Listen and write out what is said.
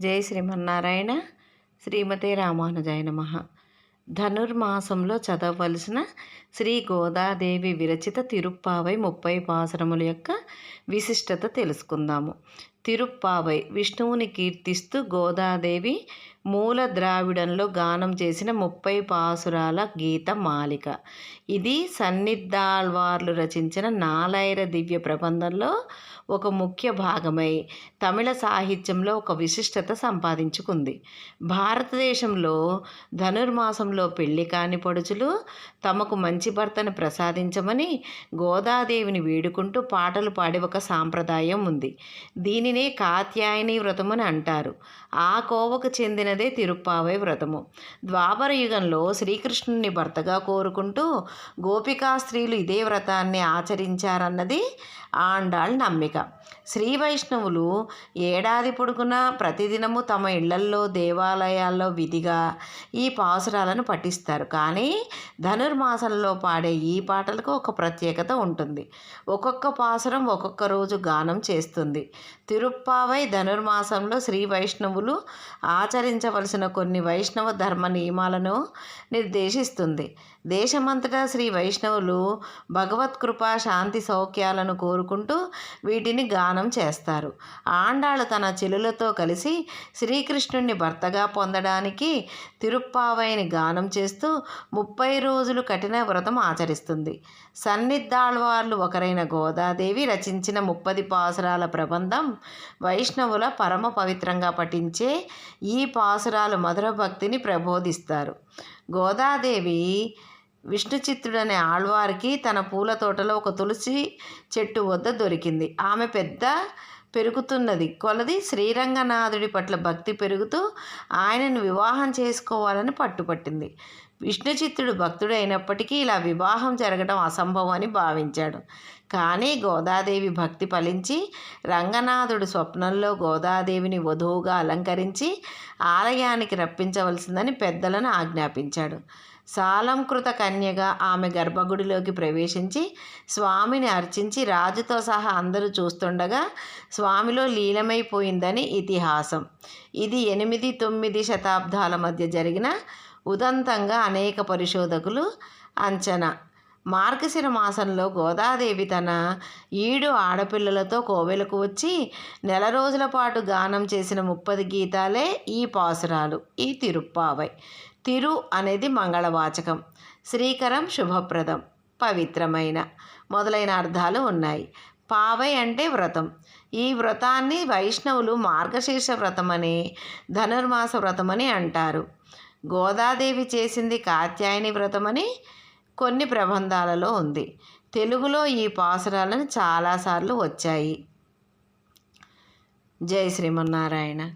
జై శ్రీమన్నారాయణ. శ్రీమతే రామానుజాయ నమ. ధనుర్మాసంలో చదవవలసిన శ్రీ గోదాదేవి విరచిత తిరుప్పావై ముప్పై పాసరముల యొక్క విశిష్టత తెలుసుకుందాము. తిరుప్పావై విష్ణువుని కీర్తిస్తూ గోదాదేవి మూల ద్రావిడంలో గానం చేసిన ముప్పై పాసురాల గీత మాలిక. ఇది సన్నిద్దాల్వార్లు రచించిన నాలైర దివ్య ప్రబంధంలో ఒక ముఖ్య భాగమై తమిళ సాహిత్యంలో ఒక విశిష్టత సంపాదించుకుంది. భారతదేశంలో ధనుర్మాసంలో పెళ్ళి కాని పడుచులు తమకు మంచి భర్తను ప్రసాదించమని గోదాదేవిని వేడుకుంటూ పాటలు పాడే ఒక సాంప్రదాయం ఉంది. దీని దీనినే కాత్యాయని వ్రతం అని అంటారు. ఆ కోవకు చెందినదే తిరుప్పావై వ్రతము. ద్వాపర యుగంలో శ్రీకృష్ణుని భర్తగా కోరుకుంటూ గోపికా స్త్రీలు ఇదే వ్రతాన్ని ఆచరించారన్నది ఆండాళ్ నమ్మిక. శ్రీ వైష్ణవులు ఏడాది పొడుగునా ప్రతిదినము తమ ఇళ్ళల్లో దేవాలయాల్లో విధిగా ఈ పాసురాలను పఠిస్తారు. కానీ ధనుర్మాసంలో పాడే ఈ పాటలకు ఒక ప్రత్యేకత ఉంటుంది. ఒక్కొక్క పాసురం ఒక్కొక్క రోజు గానం చేస్తుంది. తిరుప్పావై ధనుర్మాసంలో శ్రీ వైష్ణవులు ఆచరించవలసిన కొన్ని వైష్ణవ ధర్మ నియమాలను నిర్దేశిస్తుంది. దేశమంతటా శ్రీ వైష్ణవులు భగవత్కృప శాంతి సౌఖ్యాలను కోరుకుంటూ వీటిని గానం చేస్తారు. ఆండాಳು తన చెలులతో కలిసి శ్రీకృష్ణుణ్ణి భర్తగా పొందడానికి తిరుప్పావైని గానం చేస్తూ ముప్పై రోజులు కఠిన వ్రతం ఆచరిస్తుంది. సన్నిద్దాళ్వార్లు ఒకరైన గోదాదేవి రచించిన ముప్పది పాసురాల ప్రబంధం వైష్ణవుల పరమ పవిత్రంగా పఠించే ఈ పాసురాలు మధుర భక్తిని ప్రబోధిస్తారు. గోదాదేవి విష్ణుచిత్తుడనే ఆళ్వారికి తన పూల తోటలో ఒక తులసి చెట్టు వద్ద దొరికింది. ఆమె పెద్ద పెరుగుతున్నది. కొలది శ్రీరంగనాథుడి పట్ల భక్తి పెరుగుతూ ఆయనను వివాహం చేసుకోవాలని పట్టుపట్టింది. విష్ణుచిత్తుడు భక్తుడు అయినప్పటికీ ఇలా వివాహం జరగడం అసంభవం అని భావించాడు. కానీ గోదాదేవి భక్తి ఫలించి రంగనాథుడు స్వప్నంలో గోదాదేవిని వధువుగా అలంకరించి ఆలయానికి రప్పించవలసిందని పెద్దలను ఆజ్ఞాపించాడు. సాలంకృత కన్యగా ఆమె గర్భగుడిలోకి ప్రవేశించి స్వామిని అర్చించి రాజుతో సహా అందరూ చూస్తుండగా స్వామిలో లీలమైపోయిందని ఇతిహాసం. ఇది ఎనిమిది తొమ్మిది శతాబ్దాల మధ్య జరిగిన ఉదంతంగా అనేక పరిశోధకులు అంచనా. మార్గశిర మాసంలో గోదాదేవి తన ఈడు ఆడపిల్లలతో కోవెలకు వచ్చి నెల రోజుల పాటు గానం చేసిన ముప్పది గీతాలే ఈ పాసురాలు ఈ తిరుప్పావై. తిరు అనేది మంగళవాచకం శ్రీకరం శుభప్రదం పవిత్రమైన మొదలైన అర్థాలు ఉన్నాయి. పావై అంటే వ్రతం. ఈ వ్రతాన్ని వైష్ణవులు మార్గశీర్ష వ్రతమని ధనుర్మాస వ్రతమని అంటారు. గోదాదేవి చేసింది కాత్యాయని వ్రతమని కొన్ని ప్రబంధాలలో ఉంది. తెలుగులో ఈ పాసురాలను చాలాసార్లు వచ్చాయి. జై శ్రీమన్నారాయణ.